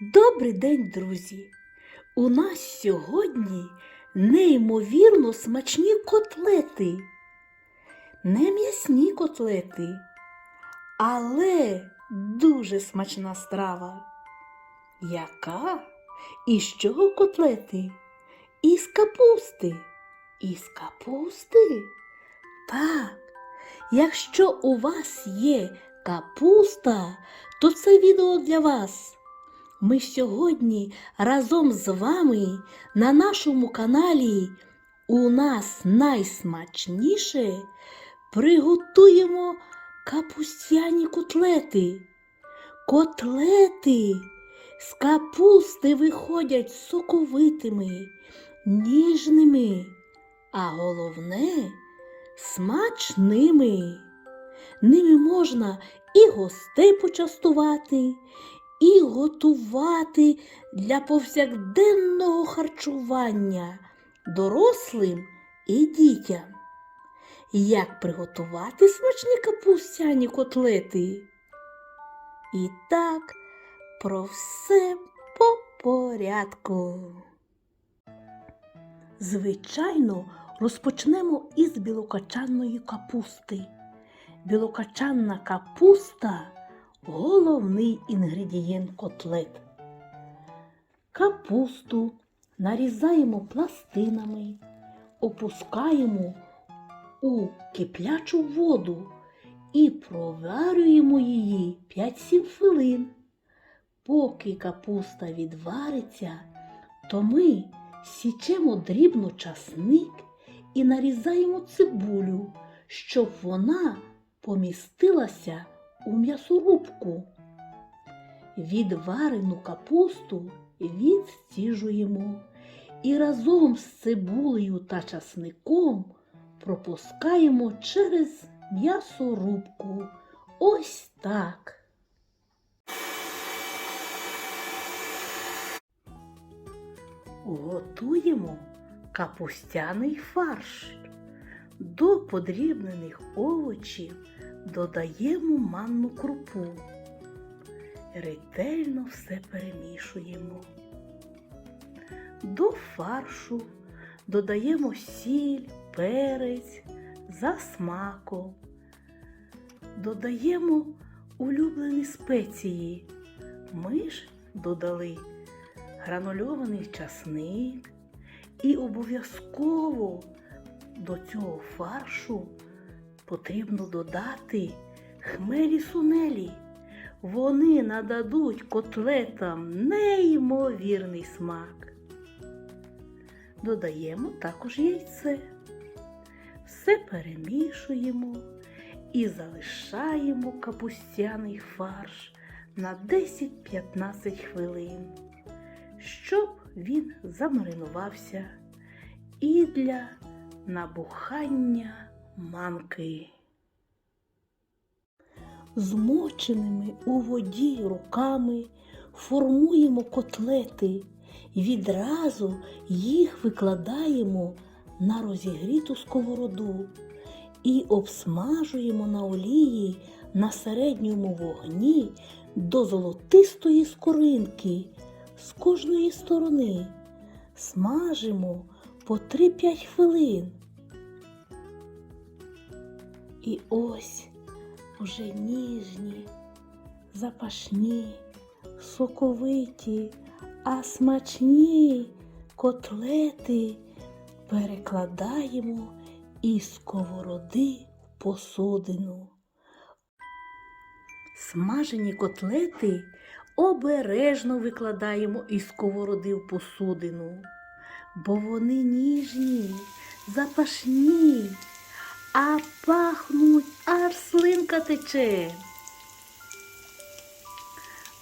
Добрий день, друзі! У нас сьогодні неймовірно смачні котлети. Не м'ясні котлети, але дуже смачна страва. Яка? Із чого котлети? Із капусти. Із капусти? Так, якщо у вас є капуста, то це відео для вас. Ми сьогодні разом з вами на нашому каналі у нас найсмачніше приготуємо капустяні котлети. Котлети з капусти виходять соковитими, ніжними, а головне смачними. Ними можна і гостей почастувати, і готувати для повсякденного харчування дорослим і дітям. Як приготувати смачні капустяні котлети? І так, про все по порядку. Звичайно, розпочнемо із білокачанної капусти. Білокачанна капуста головний інгредієнт котлет. Капусту нарізаємо пластинами, опускаємо у киплячу воду і проварюємо її 5-7 хвилин. Поки капуста відвариться, то ми січемо дрібно часник і нарізаємо цибулю, щоб вона помістилася у м'ясорубку. Відварену капусту відстіжуємо і разом з цибулею та часником пропускаємо через м'ясорубку. Ось так. Готуємо капустяний фарш. До подрібнених овочів додаємо манну крупу. Ретельно все перемішуємо. До фаршу додаємо сіль, перець за смаком. Додаємо улюблені спеції. Ми ж додали гранульований часник і обов'язково до цього фаршу потрібно додати хмелі сунелі. Вони нададуть котлетам неймовірний смак. Додаємо також яйце. Все перемішуємо і залишаємо капустяний фарш на 10-15 хвилин, щоб він замаринувався і для набухання манки. Змоченими у воді руками формуємо котлети відразу їх викладаємо на розігріту сковороду і обсмажуємо на олії на середньому вогні до золотистої скоринки з кожної сторони. Смажимо по 3-5 хвилин. І ось уже ніжні, запашні, соковиті, а смачні котлети перекладаємо із сковороди в посудину. Смажені котлети обережно викладаємо із сковороди в посудину, бо вони ніжні, запашні, а пахнуть аж слинка тече.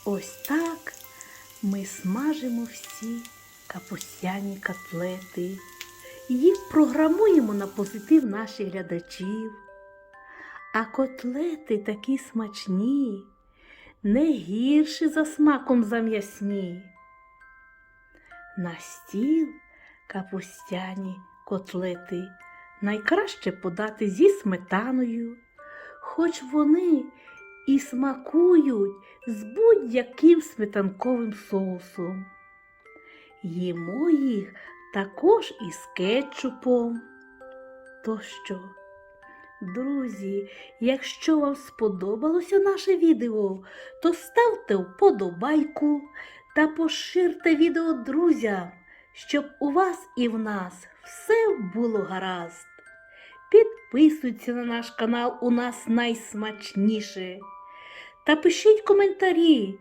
Ось так ми смажимо всі капустяні котлети. Їх програмуємо на позитив наших глядачів. А котлети такі смачні, не гірші за смаком за м'ясні. На стіл капустяні котлети найкраще подати зі сметаною, хоч вони і смакують з будь-яким сметанковим соусом. Їмо їх також із кетчупом. То що? Друзі, якщо вам сподобалося наше відео, то ставте вподобайку та поширте відео друзям, щоб у вас і в нас все було гаразд. Підписуйтесь на наш канал, у нас найсмачніше. Та пишіть коментарі,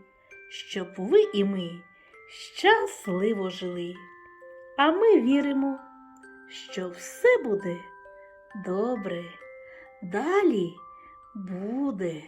щоб ви і ми щасливо жили. А ми віримо, що все буде добре. Далі буде.